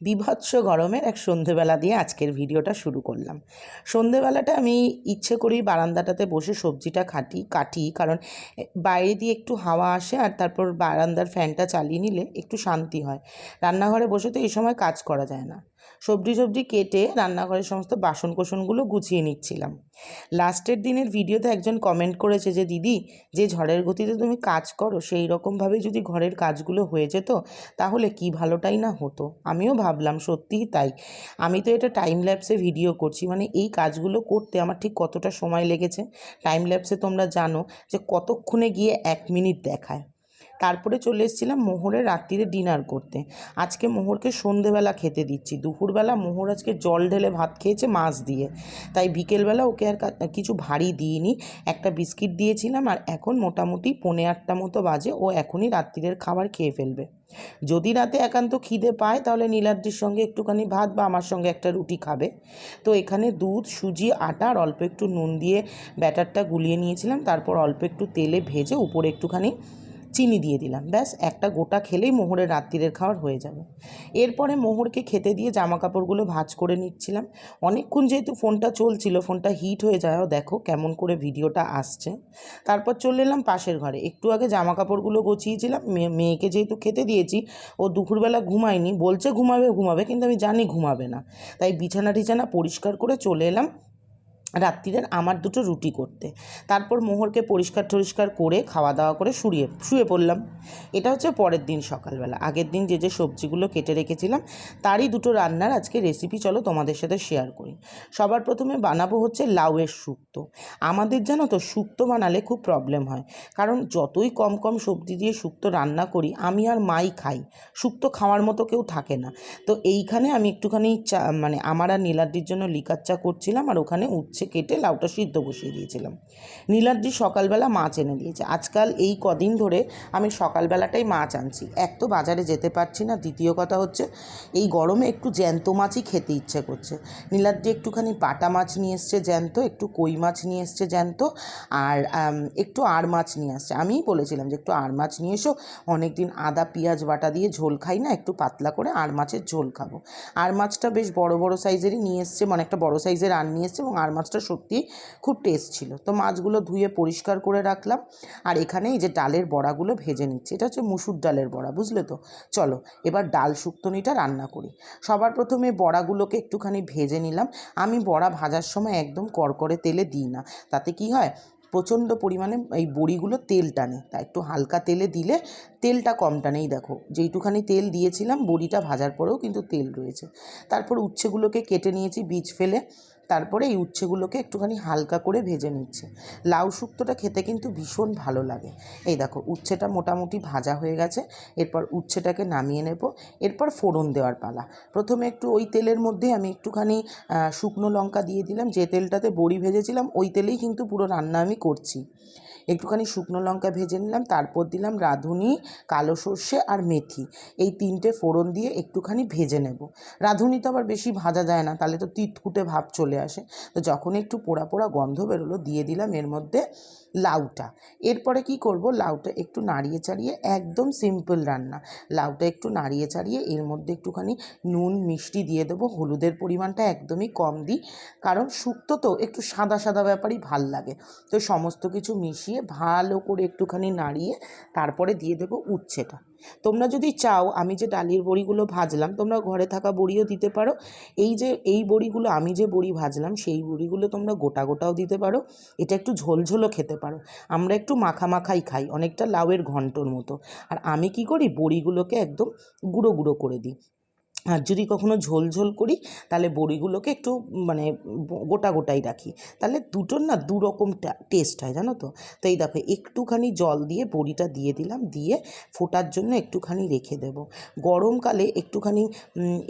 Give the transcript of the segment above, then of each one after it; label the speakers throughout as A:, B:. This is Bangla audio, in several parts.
A: বিভৎস গরমের এক সন্ধেবেলা দিয়ে আজকের ভিডিওটা শুরু করলাম। সন্ধেবেলাটা আমি ইচ্ছে করি বারান্দাটাতে বসে সবজিটা খাটি, কাটি, কারণ বাইরে দিয়ে একটু হাওয়া আসে আর তারপর বারান্দার ফ্যানটা চালিয়ে নিলে একটু শান্তি হয়। রান্নাঘরে বসে তো এই সময় কাজ করা যায় না। সবজি সবজি কেটে রান্নাঘরের সমস্ত বাসন কোসনগুলো গুছিয়ে নিচ্ছিলাম। লাস্টের দিনের ভিডিওতে একজন কমেন্ট করেছে যে, দিদি, যে ঝড়ের গতিতে তুমি কাজ করো, সেই রকমভাবে যদি ঘরের কাজগুলো হয়ে যেত, তাহলে কি ভালোটাই না হতো? আমিও ভাবলাম, সত্যিই তাই। আমি তো এটা টাইম ল্যাপসে ভিডিও করছি। মানে এই কাজগুলো করতে আমার ঠিক কতটা সময় লেগেছে? টাইম ল্যাপসে তোমরা জানো যে কতক্ষণে গিয়ে এক মিনিট দেখায়। তারপরে চলে এসেছিলাম মোহরের রাত্রিরে ডিনার করতে। আজকে মোহরকে সন্ধেবেলা খেতে দিচ্ছি। দুপুরবেলা মোহর আজকে জল ঢেলে ভাত খেয়েছে মাছ দিয়ে। তাই বিকেলবেলা ওকে আর কিছু ভারী দিইনি। একটা বিস্কিট দিয়েছিলাম আর এখন মোটামুটি পৌনে আটটা মতো বাজে। ও এখনই রাত্রিরের খাবার খেয়ে ফেলবে। যদি রাতে একান্ত খিদে পায় তাহলে নীলাদ্রির সঙ্গে একটুখানি ভাত বা আমার সঙ্গে একটা রুটি খাবে। তো এখানে দুধ, সুজি, আটা আর অল্প একটু নুন দিয়ে ব্যাটারটা গুলিয়ে নিয়েছিলাম। তারপর অল্প একটু তেলে ভেজে উপরে একটুখানি চিনি দিয়ে দিলাম। ব্যাস, একটা গোটা খেলেই মোহরের রাত্রিরের খাবার হয়ে যাবে। এরপরে মোহরকে খেতে দিয়ে জামা কাপড়গুলো ভাজ করে নিচ্ছিলাম। অনেকক্ষণ যেহেতু ফোনটা চলছিল, ফোনটা হিট হয়ে যায়ও, দেখো কেমন করে ভিডিওটা আসছে। তারপর চলে এলাম পাশের ঘরে। একটু আগে জামা কাপড়গুলো গছিয়েছিলাম। মেয়ে মেয়েকে যেহেতু খেতে দিয়েছি, ও দুপুরবেলা ঘুমায়নি। বলছে ঘুমাবে ঘুমাবে, কিন্তু আমি জানি ঘুমাবে না। তাই বিছানা টিছানা পরিষ্কার করে চলে এলাম। রাত্রিরের আমার দুটো রুটি করতে। তারপর মোহরকে পরিষ্কার টরিষ্কার করে, খাওয়া দাওয়া করে শুয়ে শুয়ে পড়লাম। এটা হচ্ছে পরের দিন সকালবেলা। আগের দিন যে যে সবজিগুলো কেটে রেখেছিলাম, তারই দুটো রান্নার আজকে রেসিপি চলো তোমাদের সাথে শেয়ার করি। সবার প্রথমে বানাবো হচ্ছে লাউয়ের শুক্তো। আমাদের জানো তো, শুক্তো বানালে খুব প্রবলেম হয়। কারণ যতই কম কম সবজি দিয়ে শুক্তো রান্না করি, আমি আর মাই খাই। শুক্তো খাওয়ার মতো কেউ থাকে না। তো এইখানে আমি একটুখানি চা মানে আমার আর নীলাদ্রির জন্য লিকার চা করছিলাম, আর ওখানে উচ্ছে কেটে লাউটা সিদ্ধ বসিয়ে দিয়েছিলাম। নীলাদ্রি সকালবেলা মাছ এনে দিয়েছে। আজকাল এই কদিন ধরে আমি সকালবেলাটাই মাছ আনছি। এক তো বাজারে যেতে পারছি না। দ্বিতীয় কথা হচ্ছে, এই গরমে একটু জ্যান্ত মাছই খেতে ইচ্ছে করছে। নীলাদ্রি একটুখানি বাটা মাছ নিয়ে এসছে জ্যান্ত, একটু কই মাছ নিয়ে এসছে জ্যান্ত, আর একটু আর মাছ নিয়ে আসছে। আমিই বলেছিলাম যে একটু আর মাছ নিয়ে এসো। অনেক দিন আদা, পেঁয়াজ, বাটা দিয়ে ঝোল খাই না, একটু পাতলা করে আর মাছের ঝোল খাব। আর মাছটা বেশ বড় বড় সাইজেরই নিয়ে এসছে মানে একটা বড় সাইজের আর নিয়ে এসছে এবং আর মাছটা সত্যি খুব টেস্ট ছিল। তো মাছগুলো ধুয়ে পরিষ্কার করে রাখলাম আর এখানে এই যে ডালের বড়াগুলো ভেজে নিচ্ছি। এটা হচ্ছে মুসুর ডালের বড়া, বুঝলে তো? চলো, এবার ডাল শুক্তনিটা রান্না করি। সবার প্রথমে বড়াগুলোকে একটুখানি ভেজে নিলাম। আমি বড়া ভাজার সময় একদম কড়কড়ে তেলে দিই না। তাতে কি হয়? প্রচণ্ড পরিমাণে এই বড়িগুলো তেল টানে। তা একটু হালকা তেলে দিলে তেলটা কম টানেই দেখো। যেইটুখানি তেল দিয়েছিলাম, বড়িটা ভাজার পরেও কিন্তু তেল রয়েছে। তারপর উচ্ছেগুলোকে কেটে নিয়েছি, বীজ ফেলে। তারপরে এই উচ্ছেগুলোকে একটুখানি হালকা করে ভেজে নিচ্ছে। লাউ শুক্তোটা খেতে কিন্তু ভীষণ ভালো লাগে। এই দেখো, উচ্ছেটা মোটামুটি ভাজা হয়ে গেছে। এরপর উচ্ছেটাকে নামিয়ে নেব। এরপর ফোড়ন দেওয়ার পালা। প্রথমে একটু ওই তেলের মধ্যে আমি একটুখানি শুকনো লঙ্কা দিয়ে দিলাম। যে তেলটাতে বড়ি ভেজেছিলাম, ওই তেলেই কিন্তু পুরো রান্না আমি করছি। একটুখানি শুকনো লঙ্কা ভেজে নিলাম, তারপর দিলাম রাঁধুনি, কালো সর্ষে আর মেথি। এই তিনটে ফোড়ন দিয়ে একটুখানি ভেজে নেব। রাঁধুনি তো আবার বেশি ভাজা যায় না, তাহলে তো তিতকুটে ভাব চলে আসে। তো যখন একটু পোড়া পোড়া গন্ধ বেরোলো, দিয়ে দিলাম এর মধ্যে লাউটা। এরপরে কি করব? লাউটা একটু নাড়িয়ে চাড়িয়ে একদম সিম্পল রান্না। লাউটা একটু নাড়িয়ে চাড়িয়ে এর মধ্যে একটুখানি নুন, মিষ্টি দিয়ে দেবো। হলুদের পরিমাণটা একদমই কম দিই। কারণ শুক্ত তো একটু সাদা সাদা ব্যাপারই ভালো লাগে। তো সমস্ত কিছু মিশিয়ে ভালো করে একটুখানি নাড়িয়ে তারপরে দিয়ে দেবো উচ্ছেটা। তোমরা যদি চাও আমি যে ডালির বড়িগুলো ভাজলাম, তোমরা ঘরে থাকা বড়িও দিতে পারো। এই যে, এই বড়িগুলো, আমি যে বড়ি ভাজলাম, সেই বড়িগুলো তোমরা গোটা গোটাও দিতে পারো। এটা একটু ঝোলঝোলও খেতে পারো। আমরা একটু মাখা মাখাই খাই, অনেকটা লাউয়ের ঘন্টর মতো। আর আমি কি করি? বড়িগুলোকে একদম গুঁড়ো গুঁড়ো করে দিই। আর যদি কখনো ঝোল ঝোল করি, তাহলে বড়িগুলোকে একটু মানে গোটা গোটাই রাখি। তাহলে দুটোর না দু রকম টেস্ট হয়, জানো তো? তো এই দেখো, একটুখানি জল দিয়ে বড়িটা দিয়ে দিলাম, দিয়ে ফোটার জন্য একটুখানি রেখে দেব। গরমকালে একটুখানি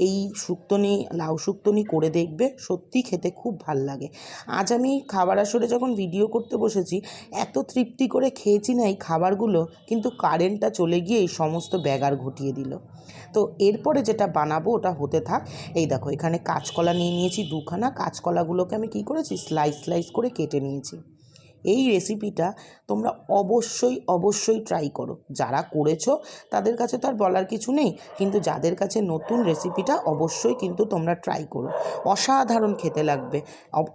A: এই শুক্তনি, লাউ শুক্তনি করে দেখবে সত্যি খেতে খুব ভালো লাগে। আজ আমি খাবার আসরে যখন ভিডিও করতে বসেছি, এত তৃপ্তি করে খেয়েছি না এই খাবারগুলো, কিন্তু কারেন্টটা চলে গিয়ে এই সমস্ত ব্যাগার ঘটিয়ে দিল। তো এরপরে যেটা বানাবো ওটা হতে থাক। এই দেখো, এখানে কাঁচকলা নিয়ে নিয়েছি দুখানা। কাঁচকলাগুলোকে আমি কি করেছি? স্লাইস স্লাইস করে কেটে নিয়েছি। এই রেসিপিটা তোমরা অবশ্যই অবশ্যই ট্রাই করো। যারা করেছ, তাদের কাছে তো আর বলার কিছু নেই, কিন্তু যাদের কাছে নতুন রেসিপিটা অবশ্যই কিন্তু তোমরা ট্রাই করো। অসাধারণ খেতে লাগবে।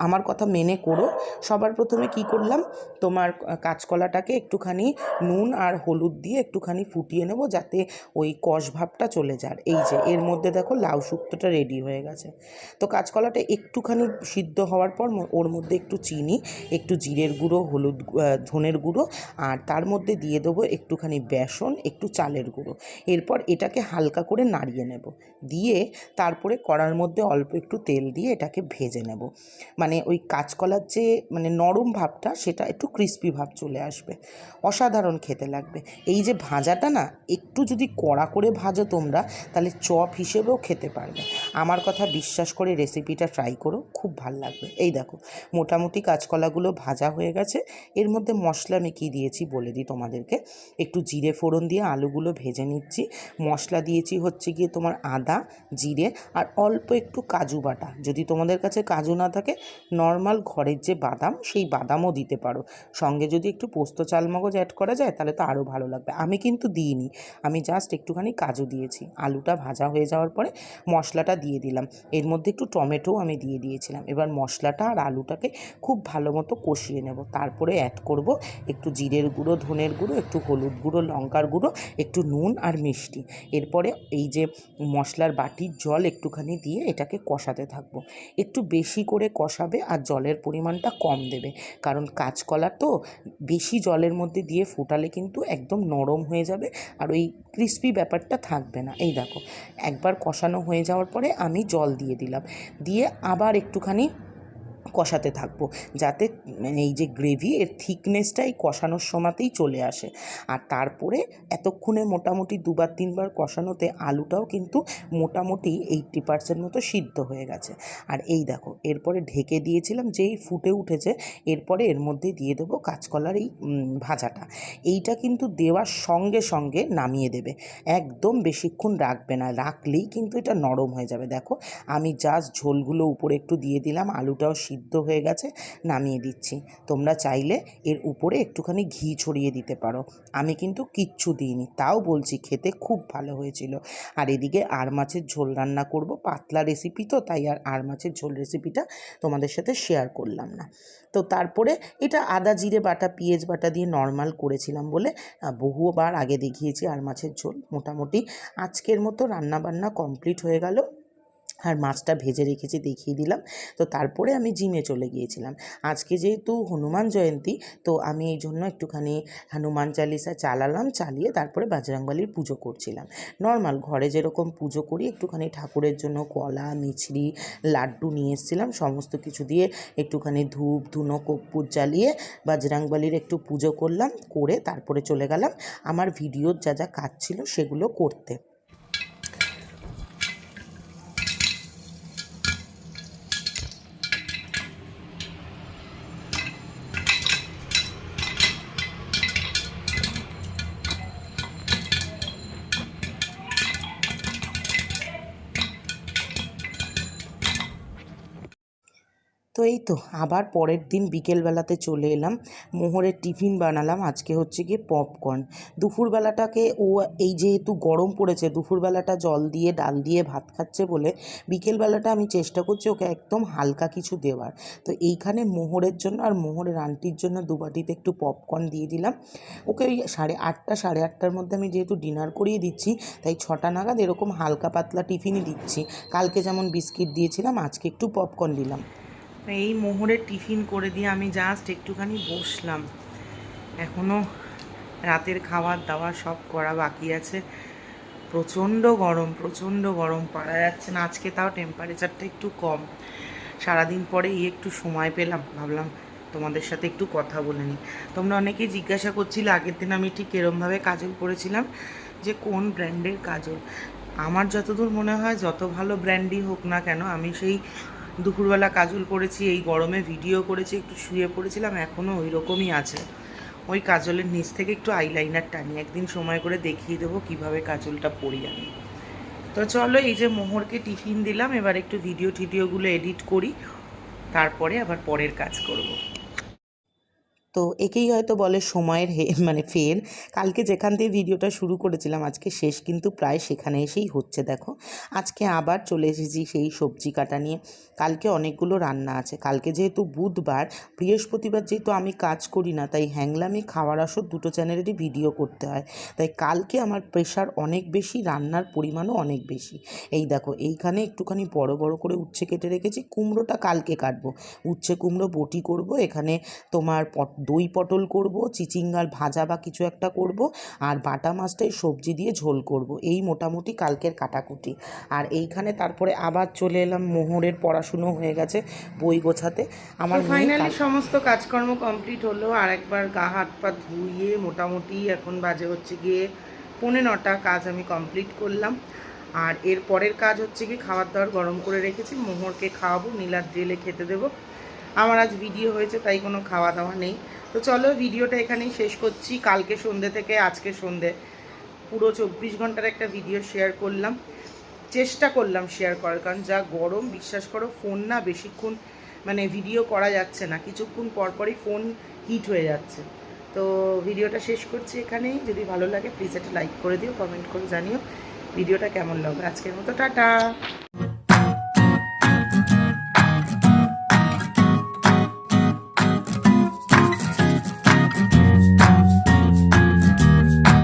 A: আমার কথা মেনে করো। সবার প্রথমে কি করলাম, তোমার কাঁচকলাটাকে একটুখানি নুন আর হলুদ দিয়ে একটুখানি ফুটিয়ে নেব, যাতে ওই কষ ভাবটা চলে যায়। এই যে, এর মধ্যে দেখো লাউ শুক্তোটা রেডি হয়ে গেছে। তো কাঁচকলাটা একটুখানি সিদ্ধ হওয়ার পর ওর মধ্যে একটু চিনি, একটু জিরের গুঁড়ো হলুদ ধনের গুঁড়ো আর তার মধ্যে দিয়ে দেবো একটুখানি বেসন, একটু চালের গুঁড়ো। এরপর এটাকে হালকা করে নাড়িয়ে নেব। দিয়ে তারপরে কড়ার মধ্যে অল্প একটু তেল দিয়ে এটাকে ভেজে নেব। মানে ওই কাঁচকলার যে মানে নরম ভাবটা, সেটা একটু ক্রিস্পি ভাব চলে আসবে। অসাধারণ খেতে লাগবে। এই যে ভাজাটা না, একটু যদি কড়া করে ভাজো তোমরা, তাহলে চপ হিসেবেও খেতে পারবে। আমার কথা বিশ্বাস করে রেসিপিটা ট্রাই করো, খুব ভালো লাগবে। এই দেখো, মোটামুটি কাঁচকলাগুলো ভাজা হয়ে গেছে। এর মধ্যে মশলা আমি কী দিয়েছি বলে দিই তোমাদেরকে। একটু জিরে ফোড়ন দিয়ে আলুগুলো ভেজে নিচ্ছি। মশলা দিয়েছি হচ্ছে গিয়ে তোমার আদা, জিরে আর অল্প একটু কাজু বাটা। যদি তোমাদের কাছে কাজু না থাকে, নর্মাল ঘরের যে বাদাম, সেই বাদামও দিতে পারো। সঙ্গে যদি একটু পোস্ত চালমগজ অ্যাড করা যায়, তাহলে তো আরও ভালো লাগবে। আমি কিন্তু দিইনি। আমি জাস্ট একটুখানি কাজু দিয়েছি। আলুটা ভাজা হয়ে যাওয়ার পরে মশলাটা দিয়ে দিলাম। এর মধ্যে একটু টমেটোও আমি দিয়ে দিয়েছিলাম। এবার মশলাটা আর আলুটাকে খুব ভালো মতো কষিয়ে নেব। তারপরে অ্যাড করব একটু জিরের গুঁড়ো, ধনের গুঁড়ো, একটু হলুদ গুঁড়ো, লঙ্কার গুঁড়ো, একটু নুন আর মিষ্টি। এরপরে এই যে মশলার বাটির জল একটুখানি দিয়ে এটাকে কষাতে থাকব। একটু বেশি করে কষাবে আর জলের পরিমাণটা কম দেবে। কারণ কাঁচকলা তো বেশি জলের মধ্যে দিয়ে ফোটালে কিন্তু একদম নরম হয়ে যাবে আর ওই ক্রিস্পি ব্যাপারটা থাকবে না। এই দেখো, একবার কষানো হয়ে যাওয়ার পরে আমি জল দিয়ে দিলাম। দিয়ে আবার একটুখানি কষাতে থাকব। যাতে মানে এই যে গ্রেভি এর থিকনেসটা এই কষানোর সময়তেই চলে আসে। আর তারপরে এতক্ষণে মোটামুটি দুবার, তিনবার কষানোতে আলুটাও কিন্তু মোটামুটি এইট্টি পার্সেন্ট মতো সিদ্ধ হয়ে গেছে। আর এই দেখো, এরপরে ঢেকে দিয়েছিলাম যেই ফুটে উঠেছে, এরপরে এর মধ্যে দিয়ে দেবো কাঁচকলার এই ভাজাটা। এইটা কিন্তু দেওয়ার সঙ্গে সঙ্গে নামিয়ে দেবে। একদম বেশিক্ষণ রাখবে না, রাখলেই কিন্তু এটা নরম হয়ে যাবে। দেখো, আমি জাস্ট ঝোলগুলো উপরে একটু দিয়ে দিলাম, আলুটাও সিদ্ধ হয়ে গেছে, নামিয়ে দিচ্ছি। তোমরা চাইলে এর উপরে একটুখানি ঘি ছড়িয়ে দিতে পারো। আমি কিন্তু কিচ্ছু দিইনি, তাও বলছি খেতে খুব ভালো হয়েছিল। আর এদিকে আর মাছের ঝোল রান্না করব, পাতলা রেসিপি তো, তাই আর আর মাছের ঝোল রেসিপিটা তোমাদের সাথে শেয়ার করলাম না। তো তারপরে এটা আদা জিরে বাটা, পেঁয়াজ বাটা দিয়ে নর্মাল করেছিলাম বলে বহুবার আগে দেখিয়েছি আর মাছের ঝোল। মোটামুটি আজকের মতো রান্না বান্না কমপ্লিট হয়ে গেল। আর মাছটা ভেজে রেখেছি, দেখিয়ে দিলাম। তো তারপরে আমি জিমে চলে গিয়েছিলাম। আজকে যেহেতু হনুমান জয়ন্তী, তো আমি এই জন্য একটুখানি হনুমান চালিসা চালালাম, চালিয়ে তারপরে বাজরাংবালির পুজো করছিলাম। নর্মাল ঘরে যেরকম পুজো করি, একটুখানি ঠাকুরের জন্য কলা, মিছরি, লাড্ডু নিয়ে এসেছিলাম। সমস্ত কিছু দিয়ে একটুখানি ধূপ, ধুনো কর্পূর জ্বালিয়ে বাজরাংবালির একটু পুজো করলাম, করে তারপরে চলে গেলাম। আমার ভিডিওর যা যা কাজ ছিল সেগুলো করতে। তো এই তো, আবার পরের দিন বিকেলবেলাতে চলে এলাম। মোহরের টিফিন বানালাম, আজকে হচ্ছে গিয়ে পপকর্ন। দুপুরবেলাটাকে ও এই যেহেতু গরম পড়েছে, দুপুরবেলাটা জল দিয়ে, ডাল দিয়ে ভাত খাচ্ছে বলে বিকেলবেলাটা আমি চেষ্টা করছি ওকে একদম হালকা কিছু দেওয়ার। তো এইখানে মোহরের জন্য আর মোহরের আন্টির জন্য দু বাটিতে একটু পপকর্ন দিয়ে দিলাম। ওকে ওই সাড়ে আটটা, সাড়ে আটটার মধ্যে আমি যেহেতু ডিনার করিয়ে দিচ্ছি, তাই ছটা নাগাদ এরকম হালকা পাতলা টিফিনই দিচ্ছি। কালকে যেমন বিস্কিট দিয়েছিলাম, আজকে একটু পপকর্ন দিলাম। এই মোহরের টিফিন করে দিয়ে আমি জাস্ট একটুখানি বসলাম। এখনও রাতের খাবার দাওয়া সব করা বাকি আছে। প্রচণ্ড গরম প্রচণ্ড গরম পারা যাচ্ছে না। আজকে তাও টেম্পারেচারটা একটু কম। সারাদিন পরে একটু সময় পেলাম। ভাবলাম তোমাদের সাথে একটু কথা বলে নিই। তোমরা অনেকেই জিজ্ঞাসা করছিলে, আগের দিন আমি ঠিক এরমভাবে কাজল পরেছিলাম যে কোন ব্র্যান্ডের কাজল। আমার যতদূর মনে হয়, যত ভালো ব্র্যান্ডই হোক না কেন, আমি সেই দুপুরবেলা কাজল পরেছি এই গরমে ভিডিও করেছি, একটু শুয়ে পড়েছিলাম এখনও ওই রকমই আছে ওই কাজলের নিচ থেকে একটু আইলাইনার টানি, একদিন সময় করে দেখিয়ে দেবো কীভাবে কাজলটা পরি আমি তো চলো, এই যে মোহরকে টিফিন দিলাম, এবার একটু ভিডিও টিডিওগুলো এডিট করি, তারপরে আবার পরের কাজ করব। তো একেই হয়তো বলে সময়ের হে মানে ফের। কালকে যেখান দিয়ে ভিডিওটা শুরু করেছিলাম, আজকে শেষ, কিন্তু প্রায় সেখানে এসেই হচ্ছে, দেখো। আজকে আবার চলে এসেছি সেই সবজি কাটা নিয়ে। কালকে অনেকগুলো রান্না আছে। কালকে যেহেতু বুধবার, বৃহস্পতিবার যেহেতু আমি কাজ করি না, তাই হ্যাংলামি, খাওয়ার আসর দুটো চ্যানেলেরই ভিডিও করতে হয়। তাই কালকে আমার প্রেশার অনেক বেশি, রান্নার পরিমাণও অনেক বেশি। এই দেখো, এইখানে একটুখানি বড় বড় করে উচ্ছে কেটে রেখেছি। কুমড়োটা কালকে কাটবো। উচ্ছে কুমড়ো বটি করব। এখানে তোমার পট দই পটল করব চিচিঙ্গার ভাজা বা কিছু একটা করব আর বাটা মাছটাই সবজি দিয়ে ঝোল করব। এই মোটামুটি কালকের কাটাকুটি। আর এইখানে তারপরে আবার চলে এলাম মোহরের পড়াশুনো হয়ে গেছে বই গোছাতে। আমার
B: ফাইনালি সমস্ত কাজকর্ম কমপ্লিট হলো আর একবার গা হাত পা ধুইয়ে মোটামুটি এখন বাজে হচ্ছে গিয়ে পৌনে নটা কাজ আমি কমপ্লিট করলাম। আর এর পরের কাজ হচ্ছে কি খাবার দাবার গরম করে রেখেছি মোহরকে খাওয়াবো নীলার জেলে খেতে দেবো। আমার আজ ভিডিও হয়েছে, তাই কোনো খাওয়া দাওয়া নেই। তো চলো ভিডিওটা এখানেই শেষ করছি। কালকে সন্ধ্যে থেকে আজকে সন্ধ্যে পুরো চব্বিশ ঘণ্টার একটা ভিডিও শেয়ার করলাম। চেষ্টা করলাম শেয়ার করার, কারণ যা গরম, বিশ্বাস করো ফোন না বেশিক্ষণ মানে ভিডিও করা যাচ্ছে না। কিছুক্ষণ পরপরই ফোন হিট হয়ে যাচ্ছে। তো ভিডিওটা শেষ করছি এখানেই। যদি ভালো লাগে প্লিজ একটা লাইক করে দিও কমেন্ট করে জানিও। ভিডিওটা কেমন লাগবে আজকের মতো, টাটা!